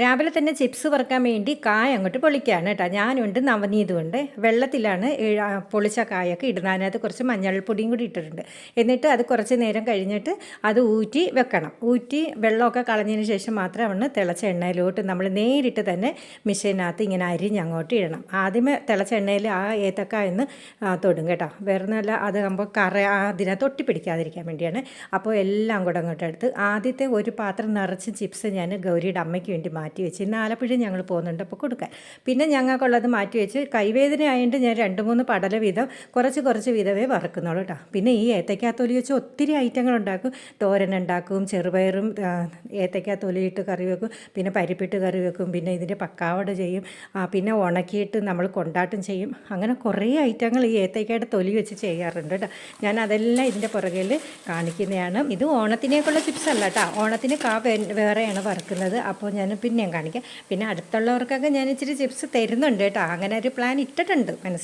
രാവിലെ തന്നെ ചിപ്സ് വറുക്കാൻ വേണ്ടി കായ അങ്ങോട്ട് പൊളിക്കുകയാണ് കേട്ടോ. ഞാനുണ്ട് നവനീതുണ്ട് വെള്ളത്തിലാണ് പൊളിച്ച കായൊക്കെ ഇടുന്നത്. അതിനകത്ത് കുറച്ച് മഞ്ഞൾപ്പൊടിയും കൂടി ഇട്ടിട്ടുണ്ട്. എന്നിട്ട് അത് കുറച്ച് നേരം കഴിഞ്ഞിട്ട് അത് ഊറ്റി വെക്കണം. ഊറ്റി വെള്ളമൊക്കെ കളഞ്ഞതിന് ശേഷം മാത്രമാണ് തിളച്ച എണ്ണയിലോട്ട് നമ്മൾ നേരിട്ട് തന്നെ മിഷീനകത്ത് ഇങ്ങനെ അരിഞ്ഞ് അങ്ങോട്ട് ഇടണം. ആദ്യമേ തിളച്ച എണ്ണയിൽ ആ ഏത്തക്ക എന്ന് തൊടും കേട്ടോ. വേറെ നല്ല അത് ആകുമ്പോൾ കറ അതിനകത്ത് ഒട്ടിപ്പിടിക്കാതിരിക്കാൻ വേണ്ടിയാണ്. അപ്പോൾ എല്ലാം കൂടെ അങ്ങോട്ട് എടുത്ത് ആദ്യത്തെ ഒരു പാത്രം നിറച്ച് ചിപ്സ് ഞാൻ ഗൗരിയുടെ അമ്മയ്ക്ക് വേണ്ടി മാറ്റി വെച്ച് ഇന്ന് ആലപ്പുഴ ഞങ്ങൾ പോകുന്നുണ്ട് അപ്പോൾ കൊടുക്കാൻ. പിന്നെ ഞങ്ങൾക്കുള്ളത് മാറ്റി വെച്ച് കൈവേദന ആയതുകൊണ്ട് ഞാൻ രണ്ട് മൂന്ന് പടല വീതം കുറച്ച് കുറച്ച് വീതമേ വറക്കുന്നുള്ളൂ കേട്ടോ. പിന്നെ ഈ ഏത്തയ്ക്കാത്തൊലി വെച്ച് ഒത്തിരി ഐറ്റങ്ങൾ ഉണ്ടാക്കും. തോരൻ ഉണ്ടാക്കും ചെറുപയറും ആ, ഏത്തയ്ക്കാത്തൊലിയിട്ട് കറി വെക്കും പിന്നെ പരിപ്പിട്ട് കറി വെക്കും പിന്നെ ഇതിന്റെ പക്കാവട ചെയ്യും പിന്നെ ഉണക്കിയിട്ട് നമ്മൾ കൊണ്ടാട്ടം ചെയ്യും. അങ്ങനെ കുറേ ഐറ്റങ്ങൾ ഈ ഏത്തയ്ക്കയുടെ തൊലി വെച്ച് ചെയ്യാറുണ്ട് കേട്ടോ. ഞാൻ അതെല്ലാം ഇതിന്റെ പുറകിൽ കാണിക്കുന്നതാണ്. ഇത് ഓണത്തിനേക്കുള്ള ചിപ്സ് അല്ല കേട്ടോ. ഓണത്തിന് കാ വേറെയാണ് വറുക്കുന്നത്. അപ്പോൾ ഞാൻ പിന്നെയും കാണിക്കാം. പിന്നെ അടുത്തുള്ളവർക്കൊക്കെ ഞാൻ ഇച്ചിരി ചിപ്സ് തരുന്നുണ്ട് കേട്ടോ. അങ്ങനെ ഒരു പ്ലാൻ ഇട്ടിട്ടുണ്ട് മനസ്സിൽ